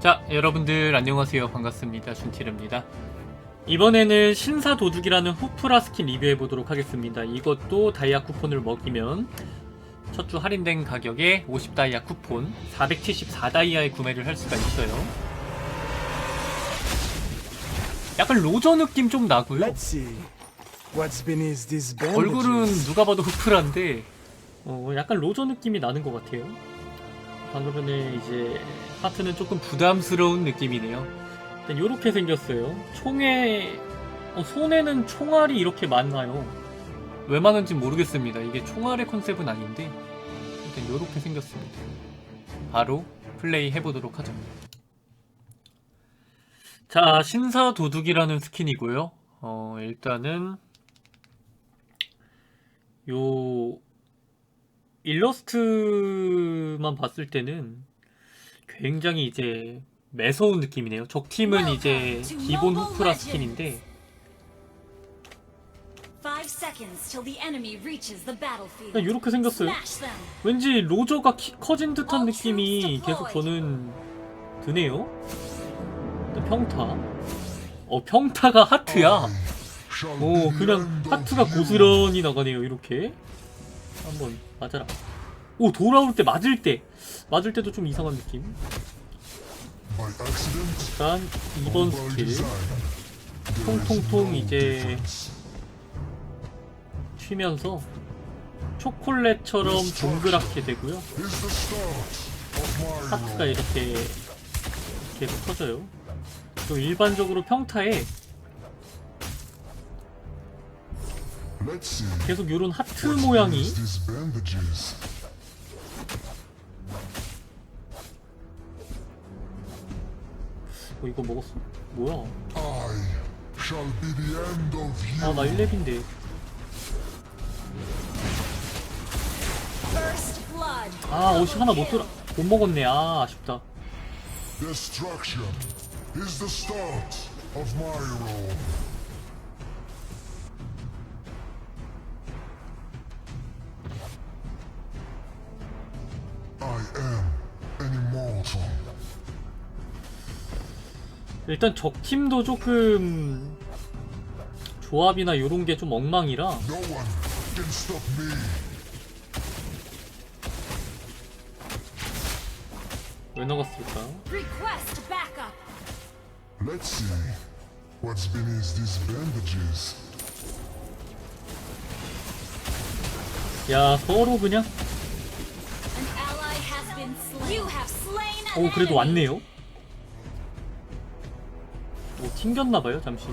자, 여러분들 안녕하세요. 반갑습니다. 준티르입니다. 이번에는 신사 도둑이라는 후프라 스킨 리뷰해 보도록 하겠습니다. 이것도 다이아 쿠폰을 먹이면 첫 주 할인된 가격에 50다이아 쿠폰 474다이아에 구매를 할 수가 있어요. 약간 로저 느낌 좀 나고요. 얼굴은? 누가 봐도 후프라인데 어, 약간 로저 느낌이 나는 것 같아요. 방금 전에 이제 하트는 조금 부담스러운 느낌이네요. 일단 이렇게 생겼어요. 총에 어, 손에는 총알이 이렇게 많나요? 왜 많은지 모르겠습니다. 이게 총알의 컨셉은 아닌데 일단 이렇게 생겼습니다. 바로 플레이 해보도록 하죠. 자, 신사 도둑이라는 스킨이고요. 어, 일단은 요 일러스트만 봤을 때는 굉장히 이제 매서운 느낌이네요. 적 팀은 이제 기본 후프라 스킨인데. 그냥 이렇게 생겼어요. Smash them. 왠지 로저가 키- 커진 듯한 느낌이 계속 저는 드네요. 평타. 어 평타가 하트야. 오 그냥 하트가 고스란히 나가네요 이렇게. 한번 맞아라. 오 돌아올 때 맞을 때 맞을 때도 좀 이상한 느낌. 일단 2번 스킬 통통통 이제 튀면서 초콜릿처럼 동그랗게 되고요. 하트가 이렇게 계속 터져요. 또 일반적으로 평타에 계속 이런 하트 모양이 어 이거 먹었어? 뭐야? 아 나 1렙인데 First blood. 아 옷이 하나 못 들어 못 먹었네 아 아쉽다 Destruction is the start of my rule. I am an immortal. 일단 적팀도 조금 조합이나 요런 게 좀 엉망이라. 왜 나갔을까? Request backup. Let's see what's beneath these bandages. 야 서로 그냥 오 그래도. 왔네요 오 튕겼나봐요 잠시.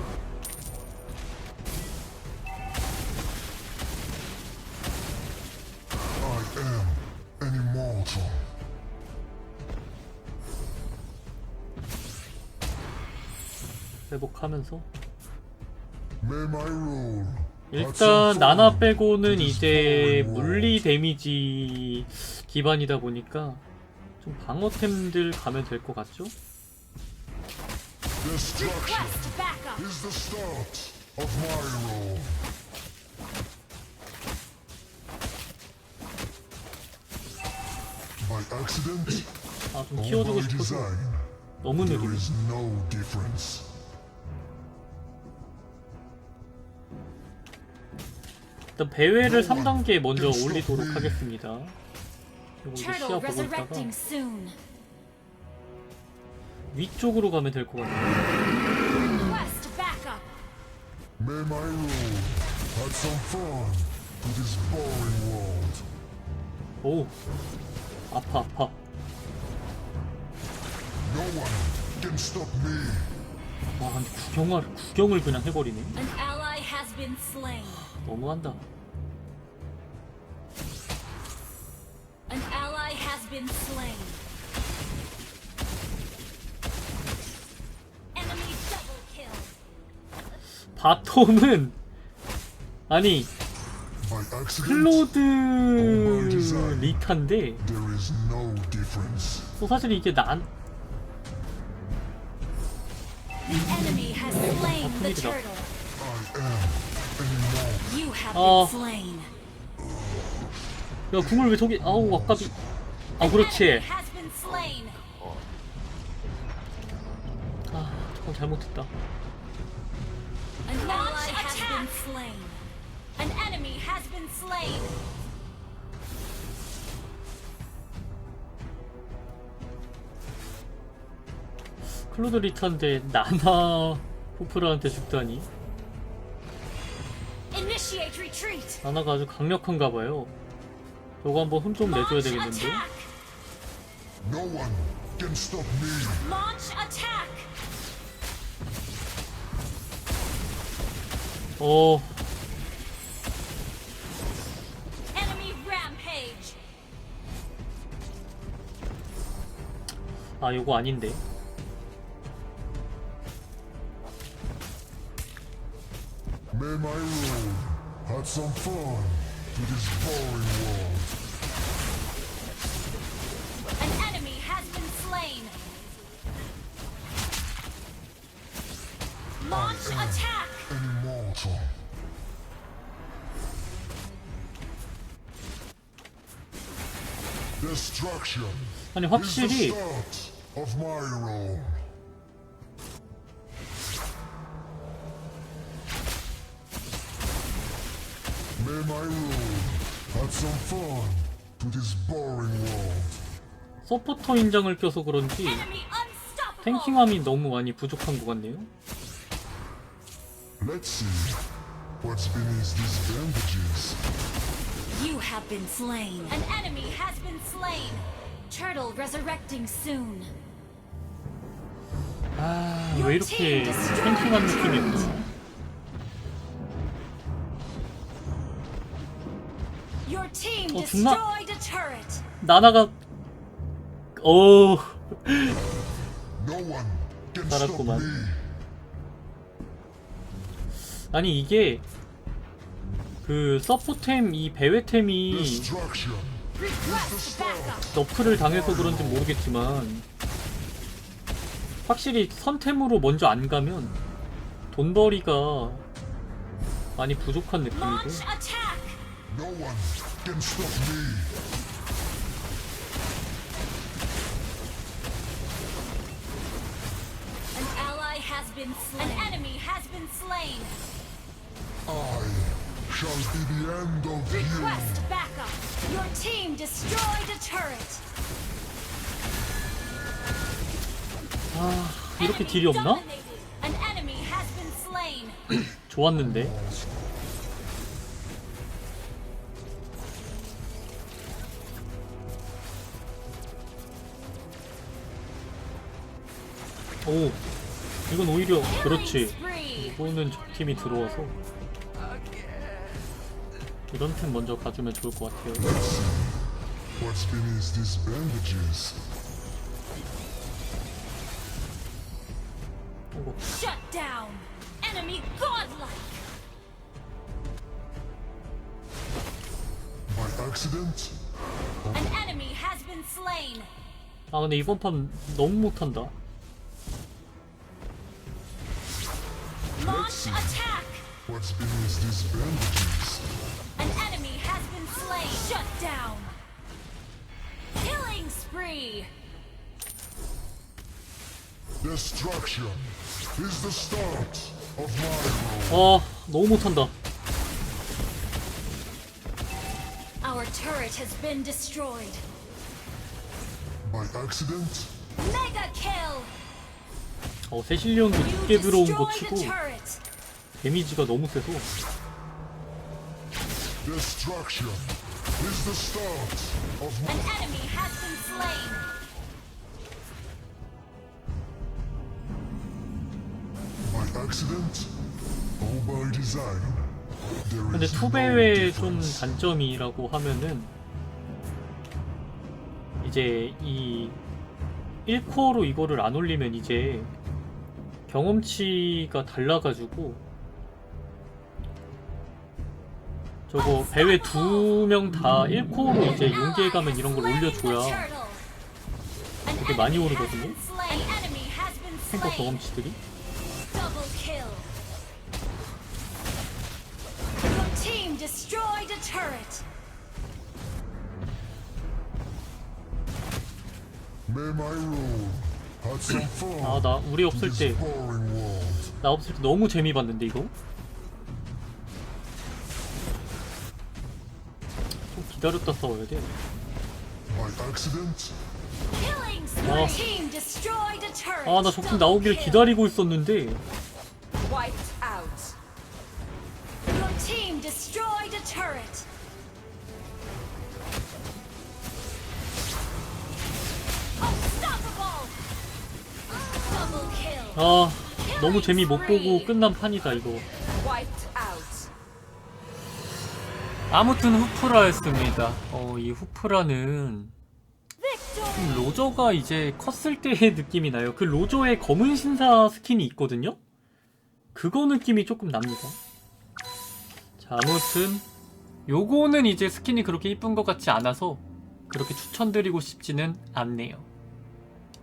회복하면서. 일단 나나 빼고는 이제 물리 데미지 기반이다 보니까 좀 방어템들 가면 될 것 같죠? Destruction Request backup. is the start of my rule. By accident 아좀 or 키워주고 by 싶어서 design, 너무 there 느리네 is no difference. 일단 배회를 3단계 먼저 올리도록 하겠습니다 그리고 이제 시야 Turtle 보고 있다가 resurrecting soon. 위쪽으로 가면 될 것 같아요 Request backup. May my rule add some fun to this boring world. 오 아파 아파 No one can stop me. 와 근데 구경을 구경을 그냥 해버리네 An ally has been slain. 너무한다 An ally has been slain. 바텀은 아니 클로드 리타인데 there is no difference. 또 사실 이게 난 The enemy has slain the 큰일이다. turtle. I am an immortal. You have 어. been slain. 야 궁을 왜 저기 아우 아까비 아 그렇지. 아 저건 잘못했다 An ally has been slain. An enemy has been slain. 클로드 리타인데 나나 호프라한테 죽다니 Initiate retreat. 나나가 아주 강력한가 봐요 저거 한번 흠 좀 내줘야 Launch 되겠는데 attack. No one can stop me. Launch attack. 어 Enemy rampage. 아 요거 아닌데 May my road add some fun to this boring world. An enemy has been slain. Launch attack. 아니 is the 확실히 start of my role. May my rule add some fun to this boring world. 서포터 인장을 껴서 그런지. 탱킹함이 너무 많이 부족한 것 같네요 Let's see what's beneath these bandages. You have been slain. An enemy has been slain. Turtle resurrecting soon. 아 왜 이렇게 탱킹한 느낌일까 Your team 어, 죽나? destroyed a turret. 나나가 오 No one can stop 살았구만. me. 아니 이게 그 서포템 이 배회템이. 너프를 당해서 그런지 모르겠지만 확실히 선템으로 먼저 안 가면 돈벌이가 많이 부족한 느낌이고. An enemy has been slain. I shall be the end of you. Request backup. Your team destroyed a turret. 아 이렇게 딜이 없나? dominated. An enemy has been slain. 좋았는데 오 이건 오히려 그렇지. 이거는 적팀이 들어와서 이런 템 먼저 가주면 좋을 것 같아요 What's beneath these bandages? 이거 Shut down. Enemy godlike. By accident? An enemy has been slain. 아 근데 이번 판 너무 못한다 Launch attack. What's beneath these bandages? Been slain. Shut down. Killing spree. Destruction is the start of my rule. 아 너무 못한다 Our turret has been destroyed. By accident? Mega kill. 어 세실리온도 You 늦게 들어온 거 destroyed 치고 a turret. 데미지가 너무 세서 Destruction is the start of my An enemy has been slain. By accident? Or by design? There 근데 is no 투배의 좀. 단점이라고 하면은 이제 이 1코어로 이거를 안 올리면 이제 경험치가 달라가지고 저거 배회 두 명 다 1코어로 이제 용기에 가면 이런 걸 올려줘야 되게 많이 오르거든요. 탱커 경험치들이 Double kill. Your team destroyed a turret. May my rule Had some fun 아나 우리 없을 때. 나 없을 때 너무 재미 봤는데 이거 기다렸다 싸워야 돼 By accident? Killing Oh. spree. Team destroyed a turret. 아 나 적팀 나오길. 기다리고 있었는데 Wiped out. Your team destroyed a turret. Unstoppable. Double kill. 아 너무 재미 못 보고 끝난 판이다 이거 Wiped. 아무튼 후프라였습니다. 어 이 후프라는 로저가 이제 컸을 때의 느낌이 나요. 그 로저의 검은 신사 스킨이 있거든요? 그거 느낌이 조금 납니다. 자 아무튼 요거는 이제 스킨이 그렇게 이쁜 것 같지 않아서 그렇게 추천드리고 싶지는 않네요